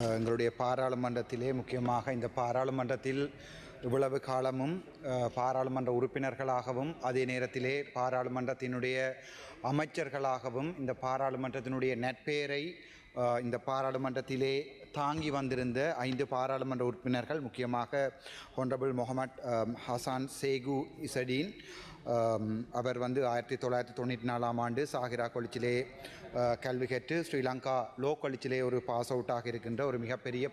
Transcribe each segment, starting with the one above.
எங்களுடைய பாராளுமன்றத்திலே முக்கியமாக இந்த பாராளுமன்றத்தில் இவ்வளவு காலமும் பாராளுமன்ற உறுப்பினர்களாகவும் அதே நேரத்திலே பாராளுமன்றத்தினுடைய அமைச்சர்களாகவும் இந்த பாராளுமன்றத்தினுடைய நட்பெயரை இந்த பாராளுமன்றத்திலே தாங்கி வந்திருந்த ஐந்து பாராளுமன்ற உறுப்பினர்கள் முக்கியமாக ஹொனரபிள் முகமட் ஹசான் சேகு இசடீன் அவர் வந்து ஆயிரத்தி தொள்ளாயிரத்தி தொண்ணூற்றி நாலாம் ஆண்டு சாகிரா கொலிச்சிலே கல்வி கற்று ஸ்ரீலங்கா லோக்கலிச்சிலே ஒரு பாஸ் அவுட்டாக இருக்கின்ற ஒரு மிகப்பெரிய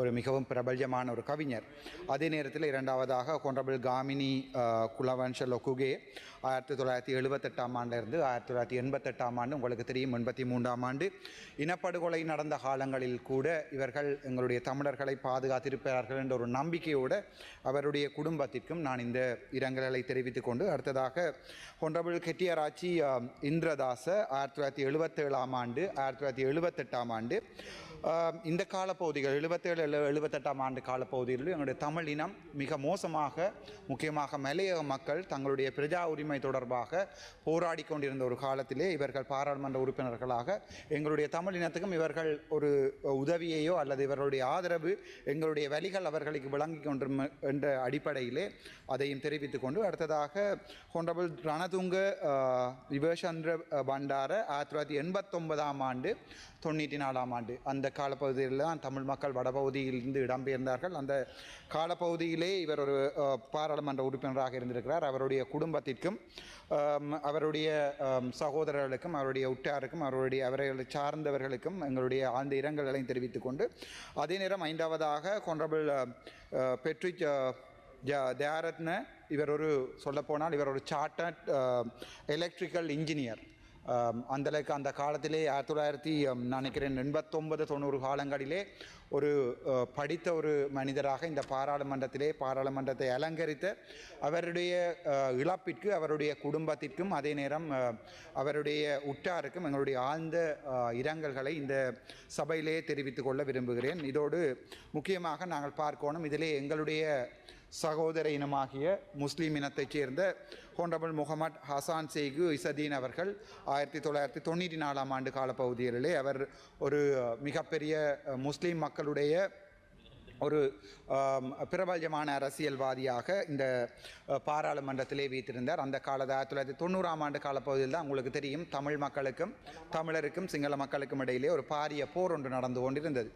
ஒரு மிகவும் பிரபல்யமான ஒரு கவிஞர். அதே நேரத்தில் இரண்டாவதாக கொண்டபிள் காமினி குலவன்ஷ லொகுகே ஆயிரத்தி தொள்ளாயிரத்தி எழுபத்தெட்டாம் ஆண்டிலிருந்து ஆயிரத்தி தொள்ளாயிரத்தி எண்பத்தெட்டாம் ஆண்டு உங்களுக்கு தெரியும் எண்பத்தி மூன்றாம் ஆண்டு. இனப்படுகொலை நடந்த காலங்களில் கூட இவர்கள் எங்களுடைய தமிழர்களை பாதுகாத்திருப்பார்கள் என்ற ஒரு நம்பிக்கையோடு அவருடைய குடும்பத்திற்கும் நான் இந்த இரங்கல்களை தெரிவித்துக் கொண்டு அடுத்ததாக ஹொன்றபிள் கெட்டியராச்சி இந்திரதாச ஆயிரத்தி தொள்ளாயிரத்தி எழுபத்தி எழுபத்தேழாம் ஆண்டு ஆயிரத்தி தொள்ளாயிரத்தி எழுபத்தெட்டாம் ஆண்டு. இந்த காலப்பகுதிகள் எழுபத்தேழு எழு எழுபத்தெட்டாம் ஆண்டு காலப்பகுதிகளில் எங்களுடைய தமிழ் இனம் மிக மோசமாக முக்கியமாக மலையக மக்கள் தங்களுடைய பிரஜா உரிமை தொடர்பாக போராடி கொண்டிருந்த ஒரு காலத்திலே இவர்கள் பாராளுமன்ற உறுப்பினர்களாக எங்களுடைய தமிழ் இனத்துக்கும் இவர்கள் ஒரு உதவியையோ அல்லது இவர்களுடைய ஆதரவு எங்களுடைய வழிகள் அவர்களுக்கு விளங்கி கொண்டிரும் என்ற அடிப்படையிலே அதையும் தெரிவித்துக் கொண்டு அடுத்ததாக ஹொண்டபிள் ரணதுங்க விவேஷந்திர பண்டார ஆயிரத்தி தொள்ளாயிரத்தி எண்பத்தொன்பதாம் ஆண்டு தொண்ணூற்றி நாலாம் ஆண்டு. அந்த காலப்பகுதியில் தான் தமிழ் மக்கள் வடபகுதியிலிருந்து இடம்பெயர்ந்தார்கள். அந்த காலப்பகுதியிலே இவர் ஒரு பாராளுமன்ற உறுப்பினராக இருந்திருக்கிறார். அவருடைய குடும்பத்திற்கும் அவருடைய சகோதரர்களுக்கும் அவருடைய உற்றாருக்கும் அவருடைய அவர்களை சார்ந்தவர்களுக்கும் எங்களுடைய ஆழ்ந்த இரங்கல்களையும் தெரிவித்துக் கொண்டு அதே நேரம் ஐந்தாவதாக கொண்டபிள் பெற்று ஜ தயாரத்ன இவர் ஒரு சொல்லப்போனால் இவர் ஒரு சார்ட்டர்ட் எலக்ட்ரிக்கல் இன்ஜினியர் அந்த அளவுக்கு அந்த காலத்திலே ஆயிரத்தி தொள்ளாயிரத்தி நினைக்கிறேன் எண்பத்தொன்பது தொண்ணூறு காலங்களிலே ஒரு படித்த ஒரு மனிதராக இந்த பாராளுமன்றத்திலே பாராளுமன்றத்தை அலங்கரித்த அவருடைய இழப்பிற்கு அவருடைய குடும்பத்திற்கும் அதே நேரம் அவருடைய உற்றாருக்கும் எங்களுடைய ஆழ்ந்த இரங்கல்களை இந்த சபையிலே தெரிவித்துக் கொள்ள விரும்புகிறேன். இதோடு முக்கியமாக நாங்கள் பார்க்கணும் இதிலே எங்களுடைய சகோதர இனமாகிய முஸ்லீம் இனத்தைச் சேர்ந்த ஹோண்டபிள் முகமட் ஹசான் சேகு இசதீன் அவர்கள் ஆயிரத்தி தொள்ளாயிரத்தி தொண்ணூற்றி நாலாம் ஆண்டு காலப்பகுதிகளிலே அவர் ஒரு மிகப்பெரிய முஸ்லீம் மக்களுடைய ஒரு பிரபல்யமான அரசியல்வாதியாக இந்த பாராளுமன்றத்திலே வைத்திருந்தார் அந்த கால ஆயிரத்தி தொள்ளாயிரத்தி தொண்ணூறாம் ஆண்டு காலப்பகுதியில் தான் உங்களுக்கு தெரியும். தமிழ் மக்களுக்கும் தமிழருக்கும் சிங்கள மக்களுக்கும் இடையிலே ஒரு பாரிய போர் ஒன்று நடந்து கொண்டிருந்தது.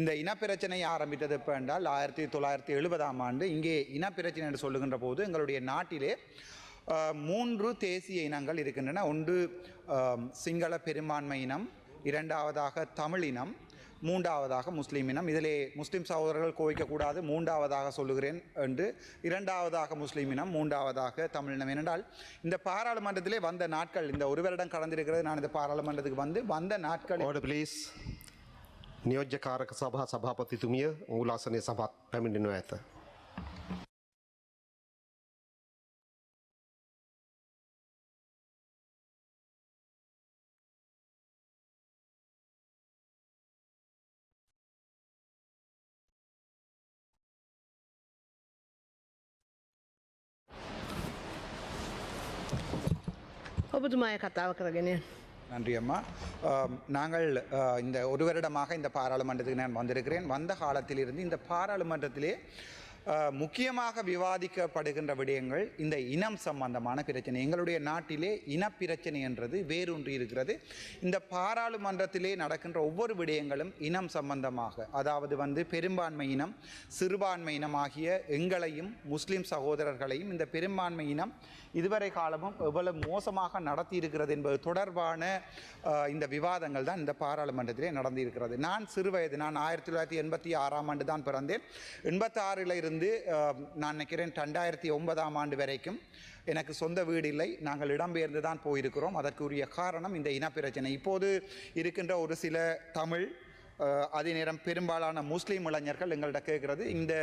இந்த இனப்பிரச்சனை ஆரம்பித்தது எப்போ என்றால் ஆயிரத்தி தொள்ளாயிரத்தி எழுபதாம் ஆண்டு இங்கே இனப்பிரச்சனை என்று சொல்லுகின்ற போது எங்களுடைய நாட்டிலே மூன்று தேசிய இனங்கள் இருக்கின்றன. ஒன்று சிங்கள பெரும்பான்மை இனம் இரண்டாவதாக தமிழ் இனம் மூன்றாவதாக முஸ்லீம் இனம் இதிலே முஸ்லீம் சகோதரர்கள் கோவிக்கக்கூடாது மூன்றாவதாக சொல்லுகிறேன் என்று இரண்டாவதாக முஸ்லீம் இனம் மூன்றாவதாக தமிழ் இனம் ஏனென்றால் இந்த பாராளுமன்றத்திலே வந்த நாட்கள் இந்த ஒரு வருடம் கடந்திருக்கிறது நான் இந்த பாராளுமன்றத்துக்கு வந்து வந்த நாட்கள் ඕඩ පලිස් නියෝජ්‍යකාරක සභා සභාපතිතුමිය මූලාසනය සභත් පැමිණෙනව ඇත. ඔබතුමාය කතාව කරගෙන. நன்றி அம்மா ஆம், நாங்கள் ஆ, இந்த ஒரு வருடமாக இந்த பாராளுமன்றத்துக்கு நான் வந்திருக்கிறேன் வந்த காலத்திலிருந்து இந்த பாராளுமன்றத்திலே ஆ, முக்கியமாக விவாதிக்கப்படுகின்ற விடயங்கள் இந்த இனம் சம்பந்தமான பிரச்சனை எங்களுடைய நாட்டிலே இனப்பிரச்சனை என்றது வேரூன்றி இருக்கிறது இந்த பாராளுமன்றத்திலே நடக்கின்ற ஒவ்வொரு விடயங்களும் இனம் சம்பந்தமாக அதாவது வந்து பெரும்பான்மை இனம் சிறுபான்மை இனம் ஆகிய எங்களையும் முஸ்லிம் சகோதரர்களையும் இந்த பெரும்பான்மை இனம் இதுவரை காலமும் எவ்வளவு மோசமாக நடத்தி இருக்கிறது என்பது தொடர்பான இந்த விவாதங்கள் தான் இந்த பாராளுமன்றத்திலே நடந்திருக்கிறது. நான் சிறுவயது நான் ஆயிரத்தி தொள்ளாயிரத்தி எண்பத்தி ஆறாம் ஆண்டு தான் பிறந்தேன். எண்பத்தாறில் இருந்து நான் நினைக்கிறேன் ரெண்டாயிரத்தி ஒன்பதாம் ஆண்டு வரைக்கும் எனக்கு சொந்த வீடு இல்லை. நாங்கள் இடம்பெயர்ந்து தான் போயிருக்கிறோம். அதற்குரிய காரணம் இந்த இனப்பிரச்சனை. இப்போது இருக்கின்ற ஒரு சில தமிழ் அதே நேரம் பெரும்பாலான முஸ்லீம் இளைஞர்கள் எங்கள்கிட்ட கேட்குறது இந்த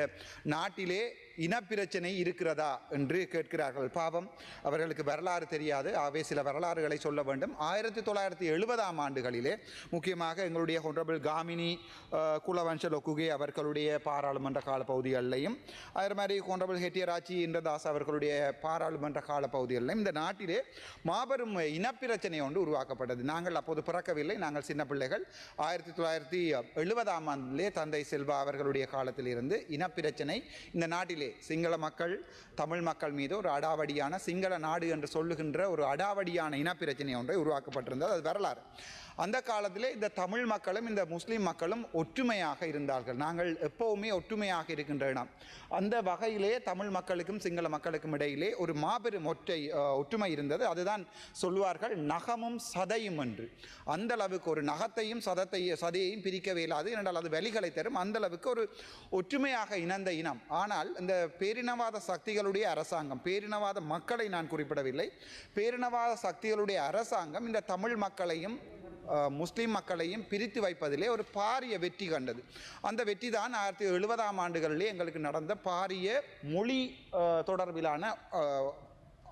நாட்டிலே இனப்பிரச்சனை இருக்கிறதா என்று கேட்கிறார்கள். பாவம் அவர்களுக்கு வரலாறு தெரியாது. ஆகவே சில வரலாறுகளை சொல்ல வேண்டும். ஆயிரத்தி தொள்ளாயிரத்தி எழுபதாம் ஆண்டுகளிலே முக்கியமாக எங்களுடைய ஹொனரபிள் காமினி அஹ், லொக்குகே அவர்களுடைய பாராளுமன்ற கால பகுதிகளிலையும் அதே மாதிரி ஹொனரபிள் ஹெட்டியராச்சி இந்திரதாஸ் அவர்களுடைய பாராளுமன்ற கால பகுதிகளிலும் இந்த நாட்டிலே மாபெரும் இனப்பிரச்சனை ஒன்று உருவாக்கப்பட்டது. நாங்கள் அப்போது பிறக்கவில்லை. நாங்கள் சின்ன பிள்ளைகள். ஆயிரத்தி தொள்ளாயிரத்தி எழுபதாம் ஆண்டிலே தந்தை செல்வா அவர்களுடைய காலத்திலிருந்து இனப்பிரச்சனை இந்த நாட்டிலே சிங்கள மக்கள் தமிழ் மக்கள் மீது ஒரு அடாவடியான சிங்கள நாடு என்று சொல்லுகின்ற ஒரு அடாவடியான இனப்பிரச்சனை ஒன்றை உருவாக்கப்பட்டிருந்தது. அது வரலாறு. அந்த காலத்திலே இந்த தமிழ் மக்களும் இந்த முஸ்லீம் மக்களும் ஒற்றுமையாக இருந்தார்கள். நாங்கள் எப்போவுமே ஒற்றுமையாக இருக்கின்ற இடம். அந்த வகையிலே தமிழ் மக்களுக்கும் சிங்கள மக்களுக்கும் இடையிலே ஒரு மாபெரும் ஒற்றை ஒற்றுமை இருந்தது. அதுதான் சொல்வார்கள் நகமும் சதையும் என்று அந்த அளவுக்கு ஒரு நகத்தையும் சதத்தையும் சதையையும் பிரிக்கவே இல்லாது என்றால் அது வெளிகளை தரும். அந்த அளவுக்கு ஒரு ஒற்றுமையாக இணைந்த இனம். ஆனால் இந்த பேரினவாத சக்திகளுடைய அரசாங்கம் பேரினவாத மக்களை நான் குறிப்பிடவில்லை. பேரினவாத சக்திகளுடைய அரசாங்கம் இந்த தமிழ் மக்களையும் முஸ்லீம் மக்களையும் பிரித்து வைப்பதிலே ஒரு பாரிய வெற்றி கண்டது. அந்த வெற்றி தான் ஆயிரத்தி எழுபதாம் ஆண்டுகளிலே எங்களுக்கு நடந்த பாரிய மொழி தொடர்பிலான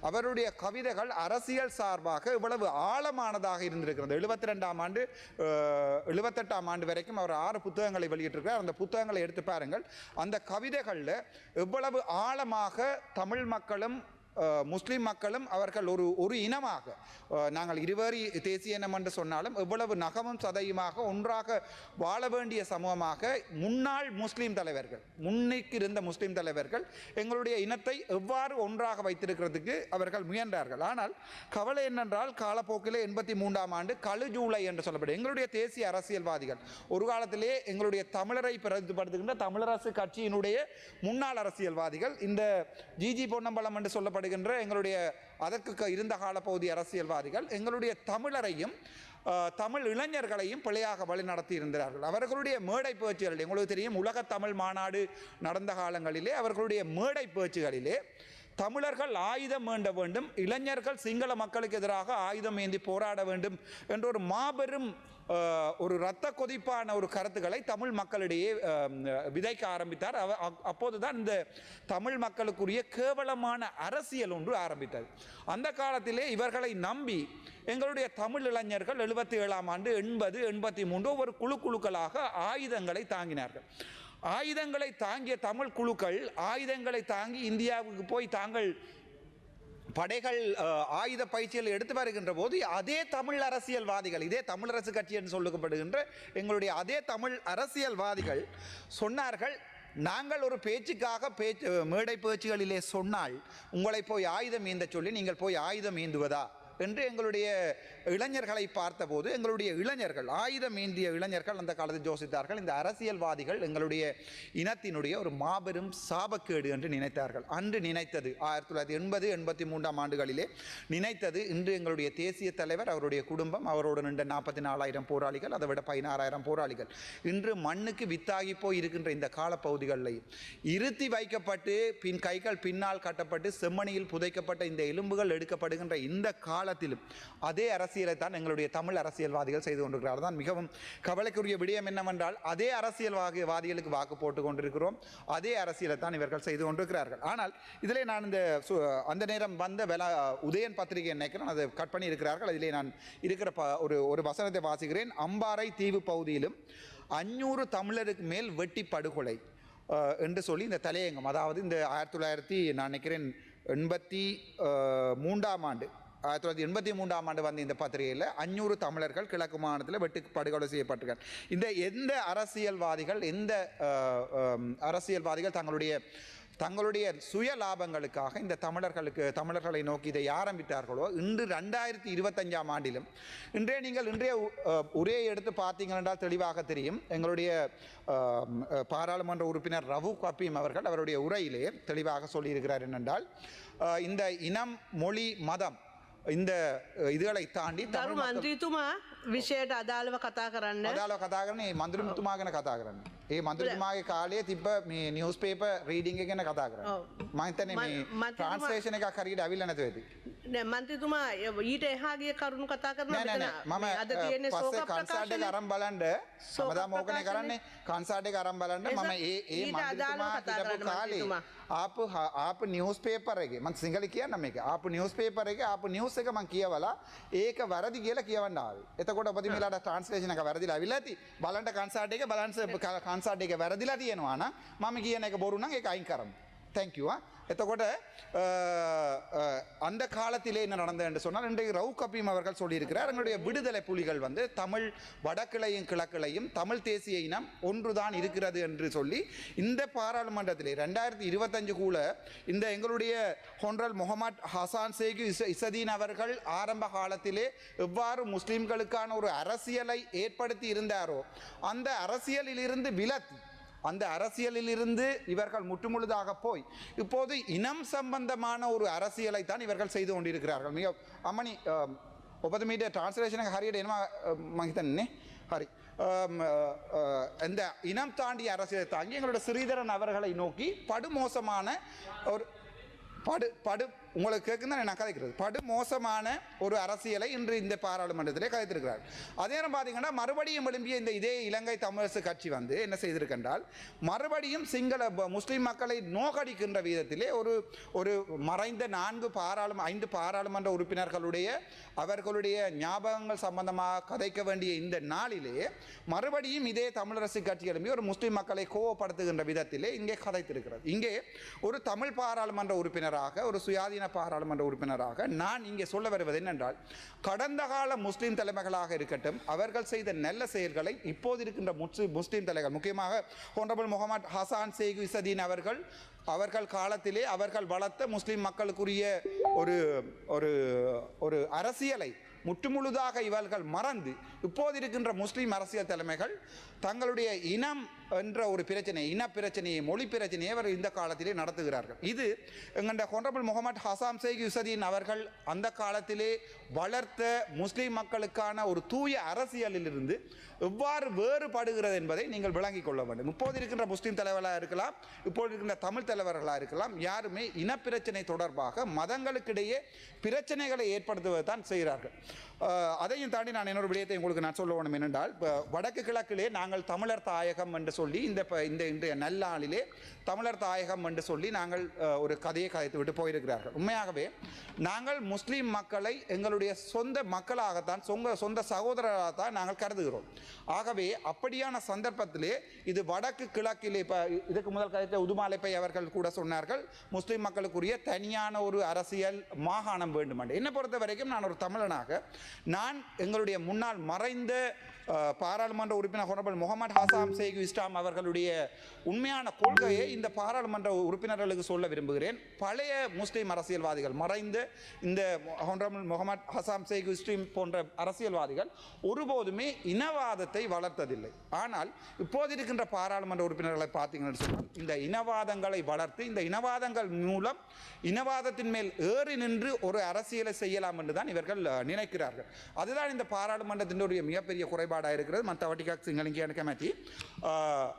அவருடைய கவிதைகள் அரசியல் சார்பாக இவ்வளவு ஆழமானதாக இருந்திருக்கிறது. எழுபத்தி ரெண்டாம் ஆண்டு எழுபத்தெட்டாம் ஆண்டு வரைக்கும் அவர் ஆறு புத்தகங்களை வெளியிட்டிருக்கிறார். அந்த புத்தகங்களை எடுத்து பாருங்கள். அந்த கவிதைகளில் எவ்வளவு ஆழமாக தமிழ் மக்களும் முஸ்லீம் மக்களும் அவர்கள் ஒரு ஒரு இனமாக நாங்கள் இருவரி தேசிய இனம் என்று சொன்னாலும் எவ்வளவு நகமும் சதையுமாக ஒன்றாக வாழ வேண்டிய சமூகமாக முன்னாள் முஸ்லீம் தலைவர்கள் முன்னைக்கு இருந்த முஸ்லீம் தலைவர்கள் எங்களுடைய இனத்தை எவ்வாறு ஒன்றாக வைத்திருக்கிறதுக்கு அவர்கள் முயன்றார்கள். ஆனால் கவலை என்னென்றால் காலப்போக்கில் எண்பத்தி மூன்றாம் ஆண்டு கழு ஜூலை என்று சொல்லப்படும் எங்களுடைய தேசிய அரசியல்வாதிகள். ஒரு காலத்திலே எங்களுடைய தமிழரை பிரதிபடுத்துகின்ற தமிழரசு கட்சியினுடைய முன்னாள் அரசியல்வாதிகள் இந்த ஜிஜி பொன்னம்பலம் என்று சொல்லப்படுகின்ற எங்களுடைய அதற்கு க- இருந்த காலப்பகுதி அரசியல்வாதிகள் எங்களுடைய தமிழரையும் தமிழ் இளைஞர்களையும் பிழையாக வழிநடத்தி இருந்தார்கள் அவர்களுடைய மேடை பேச்சுகள் எங்களுக்கு தெரியும் உலக தமிழ் மாநாடு நடந்த காலங்களிலே அவர்களுடைய மேடை பேச்சுகளிலே தமிழர்கள் ஆயுதம் வேண்ட வேண்டும் இளைஞர்கள் சிங்கள மக்களுக்கு எதிராக ஆயுதம் ஏந்தி போராட வேண்டும் என்ற ஒரு மாபெரும் ஒரு இரத்த கொதிப்பான ஒரு கருத்துக்களை தமிழ் மக்களிடையே விதைக்க ஆரம்பித்தார். அவ அப்- அப்போதுதான் இந்த தமிழ் மக்களுக்குரிய கேவலமான அரசியல் ஒன்று ஆரம்பித்தது. அந்த காலத்திலே இவர்களை நம்பி எங்களுடைய தமிழ் இளைஞர்கள் எழுபத்தி ஏழாம் ஆண்டு எண்பது எண்பத்தி மூன்று ஒரு குழு குழுக்களாக ஆயுதங்களை தாங்கினார்கள். ஆயுதங்களை தாங்கிய தமிழ் குழுக்கள் ஆயுதங்களை தாங்கி இந்தியாவுக்கு போய் தாங்கள் படைகள் ஆயுத பயிற்சிகள் எடுத்து வருகின்ற போது அதே தமிழ் அரசியல்வாதிகள் இதே தமிழரசு கட்சி என்று சொல்லப்படுகின்ற எங்களுடைய அதே தமிழ் அரசியல்வாதிகள் சொன்னார்கள் நாங்கள் ஒரு பேச்சுக்காக பேச்சு மேடை பேச்சுகளிலே சொன்னால் உங்களை போய் ஆயுதம் ஏந்த சொல்லி நீங்கள் போய் ஆயுதம் ஏந்துவதா? என்று எங்களுடைய இளைஞர்களை பார்த்தபோது எங்களுடைய இளைஞர்கள் ஆயுதம் ஏந்திய இளைஞர்கள் அந்த காலத்தில் யோசித்தார்கள் இந்த அரசியல்வாதிகள் எங்களுடைய இனத்தினுடைய ஒரு மாபெரும் சாபக்கேடு என்று நினைத்தார்கள். அன்று நினைத்தது ஆயிரத்தி தொள்ளாயிரத்தி எண்பது எண்பத்தி மூன்றாம் ஆண்டுகளிலே நினைத்தது இன்று எங்களுடைய தேசிய தலைவர் அவருடைய குடும்பம் அவரோடு நின்ற நாற்பத்தி நாலாயிரம் போராளிகள் அதை விட பதினாறாயிரம் போராளிகள். இன்று மண்ணுக்கு வித்தாகி போய் இருக்கின்ற இந்த காலப்பகுதிகளில் இருத்தி வைக்கப்பட்டு பின் கைகள் பின்னால் கட்டப்பட்டு செம்மணியில் புதைக்கப்பட்ட இந்த எலும்புகள் எடுக்கப்படுகின்ற இந்த காலத்திலும் அதே அரசு தான் எங்களுடைய தமிழ் அரசியல்வாதிகள் செய்து கொண்டிருக்கிறார் தான் மிகவும் கவலைக்குரிய விடயம் என்னவென்றால் அதே அரசியல்வாதிகளுக்கு வாக்கு போட்டு கொண்டிருக்கிறோம். அதே அரசியலை தான் இவர்கள் செய்து கொண்டிருக்கிறார்கள். ஆனால் இதிலே நான் இந்த சு- அந்த நேரம் வந்த வெல உதயன் பத்திரிகை நினைக்கிறேன் அதை கட் பண்ணி இருக்கிறார்கள். அதிலே நான் இருக்கிற ப ஒரு ஒரு வசனத்தை வாசிக்கிறேன். அம்பாறை தீவு பகுதியிலும் அஞ்சூறு தமிழருக்கு மேல் வெட்டி படுகொலை என்று சொல்லி இந்த தலையங்கம் அதாவது இந்த ஆயிரத்தி தொள்ளாயிரத்தி நான் நினைக்கிறேன் எண்பத்தி மூன்றாம் ஆண்டு ஆயிரத்தி தொள்ளாயிரத்தி எண்பத்தி மூன்றாம் ஆண்டு வந்த இந்த பத்திரிகையில் அஞ்சூறு தமிழர்கள் கிழக்கு மாநிலத்தில் வெட்டு படுகொலை செய்யப்பட்டிருக்கார் இந்த எந்த அரசியல்வாதிகள் எந்த அரசியல்வாதிகள் தங்களுடைய தங்களுடைய சுய லாபங்களுக்காக இந்த தமிழர்களுக்கு தமிழர்களை நோக்கி இதை ஆரம்பித்தார்களோ இன்று ரெண்டாயிரத்தி இருபத்தஞ்சாம் ஆண்டிலும் இன்றைய நீங்கள் இன்றைய ஒரே உரையை எடுத்து பார்த்தீங்கள் என்றால் தெளிவாக தெரியும். எங்களுடைய பாராளுமன்ற உறுப்பினர் ரவு கப்பீம் அவர்கள் அவருடைய உரையிலே தெளிவாக சொல்லியிருக்கிறார் என்னென்றால் இந்த இனம் மொழி மதம் ඉන්ද ඉදල ඉතාන්ඩි දරු මන්ත්‍රීතුමා විෂයට අදාළව කතා කරන්න අදාලව කතා කරන මන්දුර මුතුමා ගැන කතා කරන්න ඒ මන්දුරමාගේ කාලය තිබ මේ නිියස් පේප රීඩිංග ගැන කතා කරන්න මහිතන මේ ට්‍රන්ස්ලේෂණ එක කරීට ඇවිල්ල නැතුවේදී මන්තිතුමා ඊට එහාගේ කරුණු කතා කරන මම අද තියන්නේ පස්සේ කන්සාට ගරම් බලන්ඩ සමදා මෝකනය කරන්නේ? කන්සාටේ ගරම් බලන්න. මම ඒ ඒ මතුමා කාලේම ආපු ආප නිියස් පේපරගේ මන් සිංහල කියන්න මේ අප නිියස් පේපරගේ අප නිියස් එක මං කියවලා ඒක වැරදි කියලා කියවන්නාව එතකොට පති මෙලාට ට්‍රන්ස්ලේෂනක වැරදිලා විල්ලඇති බලන්ට කන්සාටේක බලන්ස කන්සාටේක වැරදිලා තියෙනවාන මම කියන එක බොරුණන් එක අයින් කරම. தேங்க்யூ ஆ எத்தக்கூட அந்த காலத்திலே என்ன நடந்தது என்று சொன்னால் இன்றைக்கு ரவு கபீம் அவர்கள் சொல்லியிருக்கிறார் எங்களுடைய விடுதலை புலிகள் வந்து தமிழ் வடக்கிளையும் கிழக்கிளையும் தமிழ் தேசிய இனம் ஒன்றுதான் இருக்கிறது என்று சொல்லி இந்த பாராளுமன்றத்திலே ரெண்டாயிரத்தி இருபத்தஞ்சு கூட இந்த எங்களுடைய ஹொன்ரல் முகமது ஹசான் சேகு இச இசதீன் அவர்கள் ஆரம்ப காலத்திலே எவ்வாறு முஸ்லீம்களுக்கான ஒரு அரசியலை ஏற்படுத்தி இருந்தாரோ அந்த அரசியலில் இருந்து விலத்தி அந்த அரசியலிலிருந்து இவர்கள் முற்றுமுழுதாக போய் இப்போது இனம் சம்பந்தமான ஒரு அரசியலை தான் இவர்கள் செய்து கொண்டிருக்கிறார்கள். மிக அம்மணி ಒಬ್ಬದ ಮೀಡಿಯ ಟ್ರಾನ್ಸ್ಲೇಷನ್ಗೆ ಹರಿಯಡೆ ಏನು ಮಗಿತಾನೆ ஹரி இந்த இனம் தாண்டிய அரசியலை தாங்கி எங்களோட ஸ்ரீதரன் அவர்களை நோக்கி படுமோசமான ஒரு படு படு உங்களுக்கு கேட்குன்னு நான் கதைக்கிறது. படு மோசமான ஒரு அரசியலை இன்று இந்த பாராளுமன்றத்திலே கதைத்திருக்கிறார். அதே நேரம் பார்த்தீங்கன்னா மறுபடியும் எழும்பிய இந்த இதே இலங்கை தமிழரசு கட்சி வந்து என்ன செய்திருக்கின்றால் மறுபடியும் சிங்கள முஸ்லீம் மக்களை நோக்கடிக்கின்ற விதத்திலே ஒரு ஒரு மறைந்த நான்கு பாராளும ஐந்து பாராளுமன்ற உறுப்பினர்களுடைய அவர்களுடைய ஞாபகங்கள் சம்பந்தமாக கதைக்க வேண்டிய இந்த நாளிலே மறுபடியும் இதே தமிழரசு கட்சி எழும்பி ஒரு முஸ்லீம் மக்களை கோவப்படுத்துகின்ற விதத்திலே இங்கே கதைத்திருக்கிறது. இங்கே ஒரு தமிழ் பாராளுமன்ற உறுப்பினராக ஒரு சுயாதீன பாராளுமன்ற உறுப்பினராக நான் இங்கே சொல்ல வருவது என்னென்றால் கடந்த கால முஸ்லீம் தலைமைகளாக இருக்கட்டும் அவர்கள் செய்த நல்ல செயல்களை இப்போது இருக்கின்ற முஸ்லீம் முஸ்லீம் தலைவர் முக்கியமாக ஹோனரபிள் முகமது ஹசான் சேகு இசதீன் அவர்கள் அவர்கள் காலத்திலே அவர்கள் வளர்த்த முஸ்லீம் மக்களுக்குரிய ஒரு ஒரு ஒரு அரசியலை முற்றுமுழுதாக இவர்கள் மறந்து இப்போது இருக்கின்ற முஸ்லீம் அரசியல் தலைமைகள் தங்களுடைய இனம் என்ற ஒரு பிரச்சனை இன பிரச்சனையை மொழி பிரச்சனையை அவர் இந்த காலத்திலே நடத்துகிறார்கள். இது எங்கண்ட ஹொனரபிள் முகமது ஹசாம் சேக் யுசதீன் அவர்கள் அந்த காலத்திலே வளர்த்த முஸ்லீம் மக்களுக்கான ஒரு தூய அரசியலிலிருந்து எவ்வாறு வேறுபடுகிறது என்பதை நீங்கள் விளங்கிக் கொள்ள வேண்டும். இப்போது இருக்கின்ற முஸ்லீம் தலைவர்களாக இருக்கலாம் இப்போது இருக்கின்ற தமிழ் தலைவர்களாக இருக்கலாம் யாருமே இனப்பிரச்சனை தொடர்பாக மதங்களுக்கிடையே பிரச்சனைகளை ஏற்படுத்துவதை தான் செய்கிறார்கள். அதையும் தாண்டி நான் இன்னொரு விடயத்தை உங்களுக்கு நான் சொல்ல வேணும் என்னென்றால் வடக்கு கிழக்கிலே நாங்கள் தமிழர் தாயகம் என்று சொல்லி இந்த இந்த இன்றைய நல்லாளிலே தமிழர் தாயகம் என்று சொல்லி நாங்கள் ஒரு கதையை கதைத்து விட்டு போயிருக்கிறார்கள். உண்மையாகவே நாங்கள் முஸ்லீம் மக்களை எங்களுடைய சொந்த மக்களாகத்தான் சொந்த சொந்த சகோதரராகத்தான் நாங்கள் கருதுகிறோம். ஆகவே அப்படியான சந்தர்ப்பத்திலே இது வடக்கு கிழக்கிலே இப்போ இதுக்கு முதல் கதைத்த உதுமாலைப்பை அவர்கள் கூட சொன்னார்கள் முஸ்லீம் மக்களுக்குரிய தனியான ஒரு அரசியல் மாகாணம் வேண்டுமென்று. என்னை பொறுத்த வரைக்கும் நான் ஒரு தமிழனாக நான் எங்களுடைய முன்னால் மறைந்த பாராளுமன்ற உறுப்பினர் ஹொனபல் முகமது ஹசாம் சேகு இஸ்லாம் அவர்களுடைய உண்மையான கொள்கையை இந்த பாராளுமன்ற உறுப்பினர்களுக்கு சொல்ல விரும்புகிறேன். பழைய முஸ்லீம் அரசியல்வாதிகள் மறைந்த இந்த ஹொனரபிள் முகமது ஹசாம் சேகு இஸ்லீம் போன்ற அரசியல்வாதிகள் ஒருபோதுமே இனவாதத்தை வளர்த்ததில்லை. ஆனால் இப்போது இருக்கின்ற பாராளுமன்ற உறுப்பினர்களை பார்த்தீங்கன்னு சொன்னால் இந்த இனவாதங்களை வளர்த்து இந்த இனவாதங்கள் மூலம் இனவாதத்தின் மேல் ஏறி நின்று ஒரு அரசியலை செய்யலாம் என்று தான் இவர்கள் நினைக்கிறார்கள். அதுதான் இந்த பாராளுமன்றத்தினுடைய மிகப்பெரிய குறைபாடு. පාඩ අයරකර මන්තව ටිකක් සිංහලින් කියන කැමැති.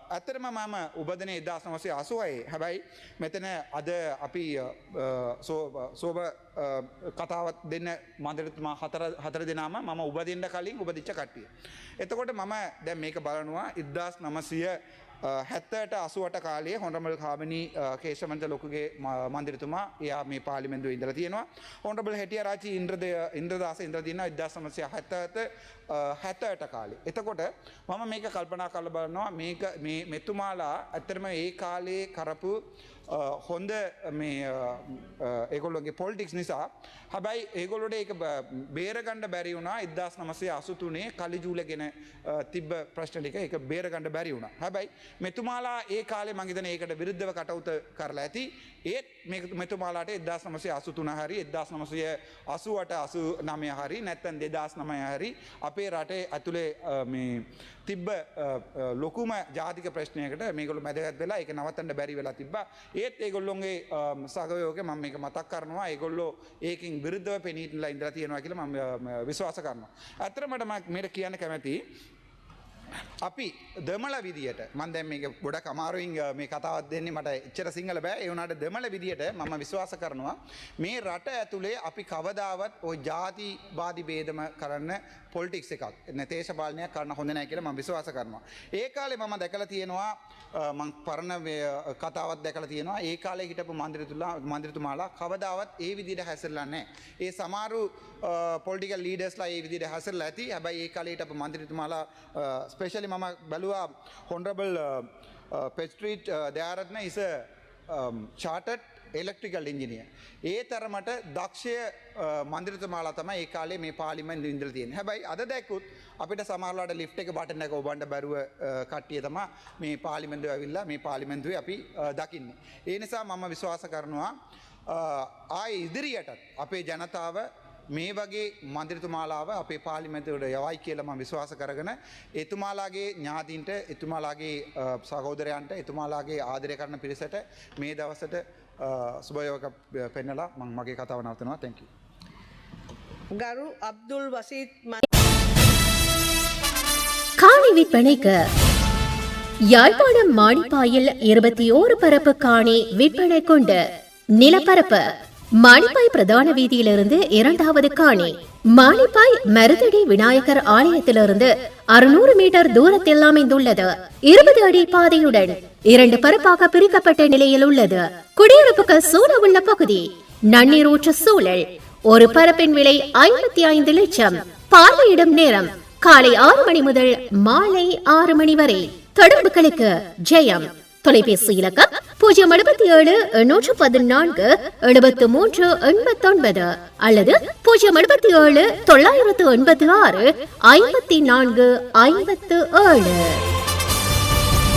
ඇත්තරම මම උබදන එදා සමසය අසුවයි හැබැයි මෙතන අද අපි සෝබ කතාවත් දෙන්න මන්දරතුමා හතර දෙනාම මම උබදෙන්ට කලින් උපදිච්ච කට්ටිය. එතකොට මම දැ මේක බලනවා ඉදදාස් නමසය හැත්තට අසුවට කාලේ හොඳමල් කාබනී කේෂමන්ත ලොකුගේ ම- මන්දිරතුමා එයා මේ පාලිමෙන්දුව ඉඳල තියෙනවා හොන්ඩබල් හැටිය රාචි ඉන්ද්‍රදය ඉන්ද්‍රදාස ඉන්ද්‍ර තින ඉදා සමසය හැත්තත හැත්තට කාලේ. එතකොට මම මේක කල්පනා කල බලනවා මේක මේ මෙතුමාලා ඇත්තරම ඒ කාලේ කරපු හොඳ මේ ඒගොල්ලොගේ පොල්ටික්ස් නිසා. හැබැයි ඒගොලොට ඒක බේරගණඩ බැරි වුණා ඉදස් නමසේ අසුතුනේ කලි ජූලගෙන තිබ ප්‍රශ්ටලික එක බේරගණඩ බැරි වුණ. හැබැයි මෙතුමාලා ඒ කාලේ මංගිතන ඒකට විරුද්ධව කටවුත කරලා ඇති. ඒත් මේ මෙතුමාලාට එදස් නමසේ අසුතුන හරි එදස් නමසය අසුවට අසු නමය හරි නැත්තන් දෙදස් නමය හරි අපේ රටේ ඇතුළේ මේ තිබ්බ ලොකුම ජාතික ප්‍රශ්නයකට මේගොලු මැදගත් වෙලා එක නවත්තන්න බැරි වෙලා තිබ ඒත් ඒගොල්ලොන්ගේ සගයෝක මම එක මතක් කරනවා ඒගොල්ලෝ ඒකින් විරුද්ධව පෙනීටලා ඉන්ද්‍ර තියෙනවා කියල ම විශ්වාස කරනවා. ඇතරමට මට කියන්න කැමැති අපි දෙමල විදිට මන්ද මේ ගොඩ කමාරුවෙන් මේ කතාවත් දෙන්නේ මට එච්චර සිංහල බෑ ඒවනට දෙමල විදිට මම විශ්වාස කරනවා මේ රට ඇතුළේ අපි කවදාවත් ඔය ජාති බාධි බේදම කරන්න පොල්ටික්ස් එකක් තේශපාලනයක් කරන්න හොඳ නෑ කියල ම විශ්වාස කරනවා. ඒ කාලේ මම දැකල තියෙනවා මං පරණ කතාවත් දැකල තියෙනවා ඒ කාලේ හිටපු මන්දිරතුලා මන්දිරතුමාලා කවදාවත් ඒ විදිට හැසරලන්නේ. ඒ සමාරු පොල්ටික ලීඩස්ලා ඒ විදිට හැසරල ඇති හැබයි ඒ කාලේට මන්දිරතුමාලා ස්පේශලි මම බැලවා හොන්ඩබල් පෙස්ට්‍රීට් දයාරත්න ඉස චාටට් එලෙක්ට්‍රිකල් ඉංජිනිය. ඒ තරමට දක්ෂය මන්දිරතුමාලා තම ඒ කාලේ මේ පාලිමෙන් ඉන්දල් තියෙන හැබයි අද දැකුත් අපිට සමාරලාට ලිෆ් එක බටනැක ඔබන්ඩ බැරුව කට්ටිය තම මේ පාලිමෙන්දුව ඇවිල්ලා මේ පාලිමෙන්දුව අපි දකින්නේ. ඒ නිසා මම විශ්වාස කරනවා ආය ඉදිරියටත් අපේ ජනතාව මේ වගේ මන්දිරතුමාලාව අපේ පාලිමැතවට යවයි කියලම විශ්වාස කරගෙන එතුමාලාගේ ඥාතින්ට එතුමාලාගේ සහෝදරයන්ට එතුමාලාගේ ආදරය කරන පිරිසට මේ දවසට සුභයෝක පෙන්නලා මං මගේ කතාව නවතනවා තැංකි. ගරු අබ්දුල් වසීත් ම காணி விற்பனைக்கு யாழ்ப்பாணம் மாணிப்பாயில் இருபத்தி ஓரு பரப்பு காணி விற்பனை கொண்டு நிலப்பரப்பு மாணிப்பாய் பிரதான வீதியிலிருந்து இரண்டாவது காணி. மாணிப்பாய் மருதடி விநாயகர் ஆலயத்திலிருந்து அறுநூறு மீட்டர் தூரத்தில் அமைந்துள்ளது. இருபது அடி பாதையுடன் இரண்டு பரப்பாக பிரிக்கப்பட்ட நிலையில் உள்ளது. குடியிருப்புகள் சூழ உள்ள பகுதி. நன்னீரூற்று சூழல். ஒரு பரப்பின் விலை ஐம்பத்தி ஐந்து லட்சம். பார்வையிடும் நேரம் காலை ஆறு மணி முதல் மாலை ஆறு மணி வரை. தொடர்புகளுக்கு ஜெயம். தொலைபேசி இலக்கம் பூஜ்ஜியம் எழுபத்தி ஏழு எண்ணூற்று பதினான்கு எழுபத்து மூன்று எண்பத்தொன்பது அல்லது பூஜ்ஜியம் எழுபத்தி ஏழு தொள்ளாயிரத்து எண்பத்தி ஆறு ஐம்பத்தி நான்கு ஐம்பத்து ஏழு.